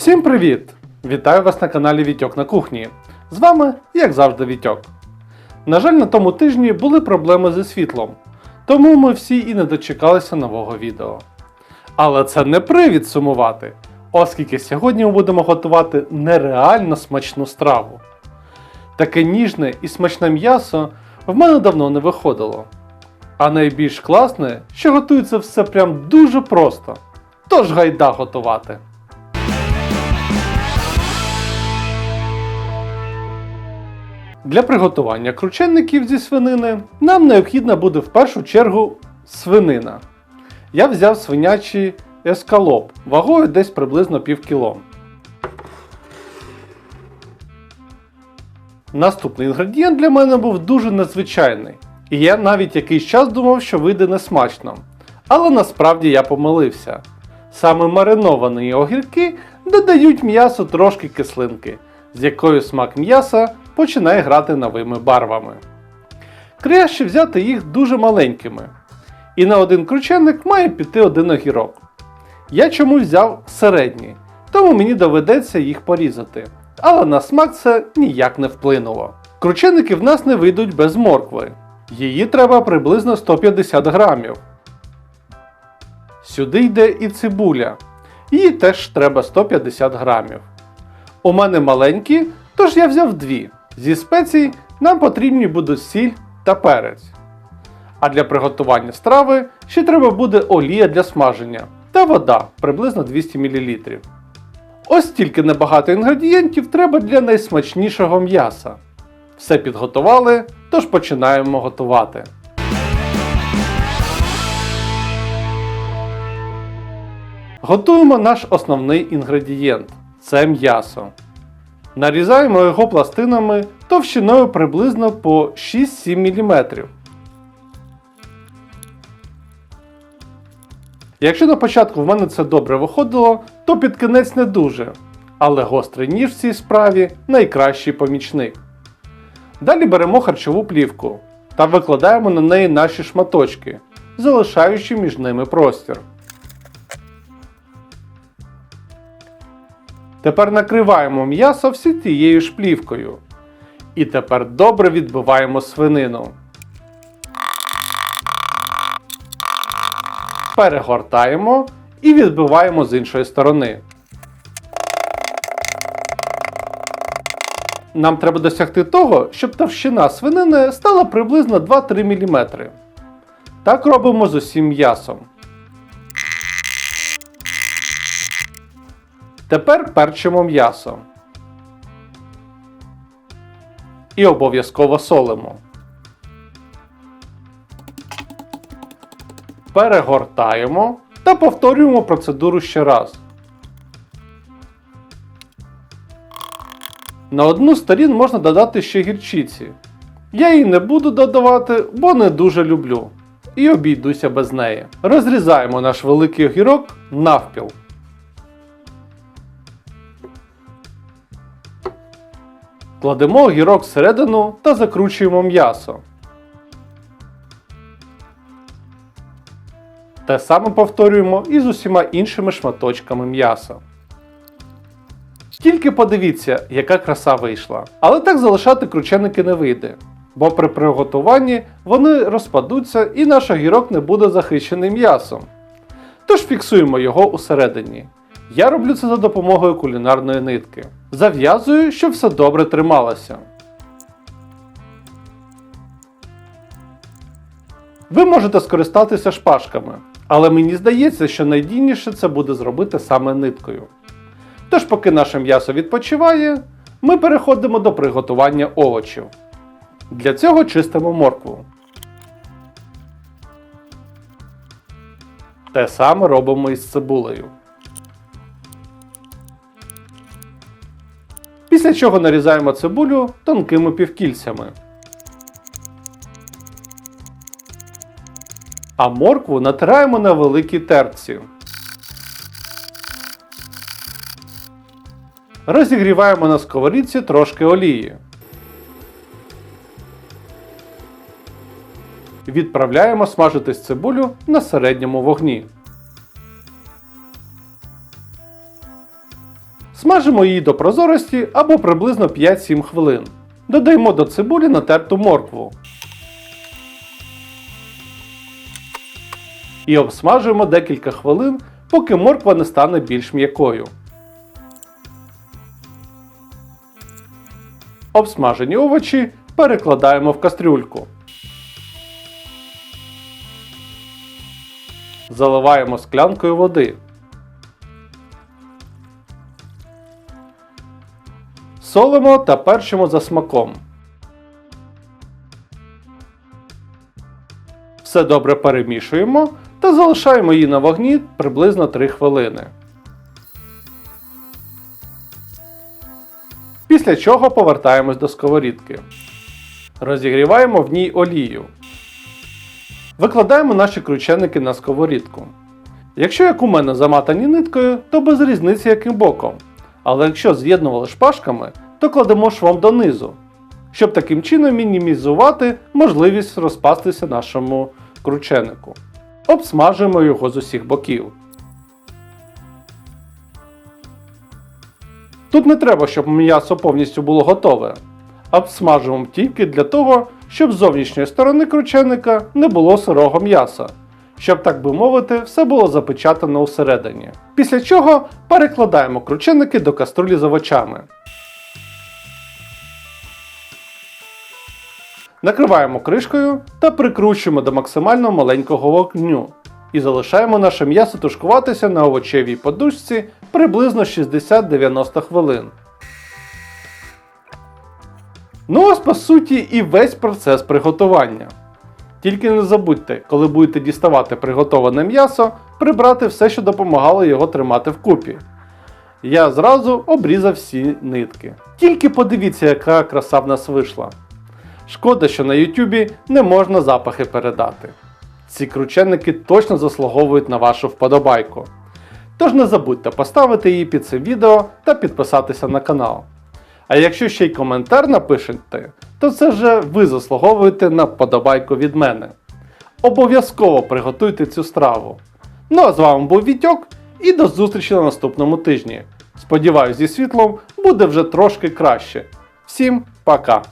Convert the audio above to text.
Всім привіт! Вітаю вас на каналі Вітьок на кухні. З вами, як завжди, Вітьок. На жаль, на тому тижні були проблеми зі світлом, тому ми всі і не дочекалися нового відео. Але це не привід сумувати, оскільки сьогодні ми будемо готувати нереально смачну страву. Таке ніжне і смачне м'ясо в мене давно не виходило. А найбільш класне, що готується все прям дуже просто. Тож гайда готувати. Для приготування крученників зі свинини нам необхідна буде в першу чергу свинина. Я взяв свинячий ескалоп вагою десь приблизно пів кіло. Наступний інгредієнт для мене був дуже незвичайний. І я навіть якийсь час думав, що вийде несмачно. Але насправді я помилився. Саме мариновані огірки додають м'ясу трошки кислинки, з якою смак м'яса починає грати новими барвами. Краще взяти їх дуже маленькими. І на один крученик має піти один огірок. Я чомусь взяв середній, тому мені доведеться їх порізати. Але на смак це ніяк не вплинуло. Крученики в нас не вийдуть без моркви. Її треба приблизно 150 грамів. Сюди йде і цибуля. Її теж треба 150 грамів. У мене маленькі, тож я взяв дві. Зі спецій нам потрібні будуть сіль та перець. А для приготування страви ще треба буде олія для смаження та вода приблизно 200 мл. Ось тільки небагато інгредієнтів треба для найсмачнішого м'яса. Все підготували, тож починаємо готувати. Готуємо наш основний інгредієнт це м'ясо. Нарізаємо його пластинами товщиною приблизно по 6-7 мм. Якщо на початку в мене це добре виходило, то під кінець не дуже. Але гострий ніж в цій справі найкращий помічник. Далі беремо харчову плівку та викладаємо на неї наші шматочки, залишаючи між ними простір. Тепер накриваємо м'ясо всі тією ж плівкою. І тепер добре відбиваємо свинину. Перегортаємо і відбиваємо з іншої сторони. Нам треба досягти того, щоб товщина свинини стала приблизно 2-3 мм. Так робимо з усім м'ясом. Тепер перчимо м'ясо. І обов'язково солимо. Перегортаємо та повторюємо процедуру ще раз. На одну сторін можна додати ще гірчиці. Я її не буду додавати, бо не дуже люблю. І обійдуся без неї. Розрізаємо наш великий огірок навпіл. Кладемо огірок всередину та закручуємо м'ясо. Те саме повторюємо і з усіма іншими шматочками м'яса. Тільки подивіться, яка краса вийшла. Але так залишати крученики не вийде, бо при приготуванні вони розпадуться і наш огірок не буде захищений м'ясом. Тож фіксуємо його усередині. Я роблю це за допомогою кулінарної нитки. Зав'язую, щоб все добре трималося. Ви можете скористатися шпажками, але мені здається, що найдійніше це буде зробити саме ниткою. Тож, поки наше м'ясо відпочиває, ми переходимо до приготування овочів. Для цього чистимо моркву. Те саме робимо із цибулею. Після чого нарізаємо цибулю тонкими півкільцями. А моркву натираємо на великій терці. Розігріваємо на сковорідці трошки олії. Відправляємо смажитись цибулю на середньому вогні. Смажимо її до прозорості або приблизно 5-7 хвилин. Додаємо до цибулі натерту моркву. І обсмажуємо декілька хвилин, поки морква не стане більш м'якою. Обсмажені овочі перекладаємо в кастрюльку. Заливаємо склянкою води. Солимо та перчимо за смаком. Все добре перемішуємо та залишаємо її на вогні приблизно 3 хвилини. Після чого повертаємось до сковорідки. Розігріваємо в ній олію. Викладаємо наші крученики на сковорідку. Якщо як у мене заматані ниткою, то без різниці яким боком. Але якщо з'єднували шпажками, то кладемо швом донизу, щоб таким чином мінімізувати можливість розпастися нашому крученику. Обсмажуємо його з усіх боків. Тут не треба, щоб м'ясо повністю було готове. Обсмажуємо тільки для того, щоб з зовнішньої сторони крученика не було сирого м'яса, щоб, так би мовити, все було запечатано усередині. Після чого перекладаємо крученики до каструлі з овочами. Накриваємо кришкою та прикручуємо до максимально маленького вогню. І залишаємо наше м'ясо тушкуватися на овочевій подушці приблизно 60-90 хвилин. Ну ось по суті і весь процес приготування. Тільки не забудьте, коли будете діставати приготоване м'ясо, прибрати все, що допомагало його тримати вкупі. Я зразу обрізав всі нитки. Тільки подивіться, яка краса в нас вийшла. Шкода, що на Ютубі не можна запахи передати. Ці крученники точно заслуговують на вашу вподобайку. Тож не забудьте поставити її під цим відео та підписатися на канал. А якщо ще й коментар напишете, то це вже ви заслуговуєте на вподобайку від мене. Обов'язково приготуйте цю страву. Ну а з вами був Вітьок і до зустрічі на наступному тижні. Сподіваюсь, зі світлом буде вже трошки краще. Всім пока!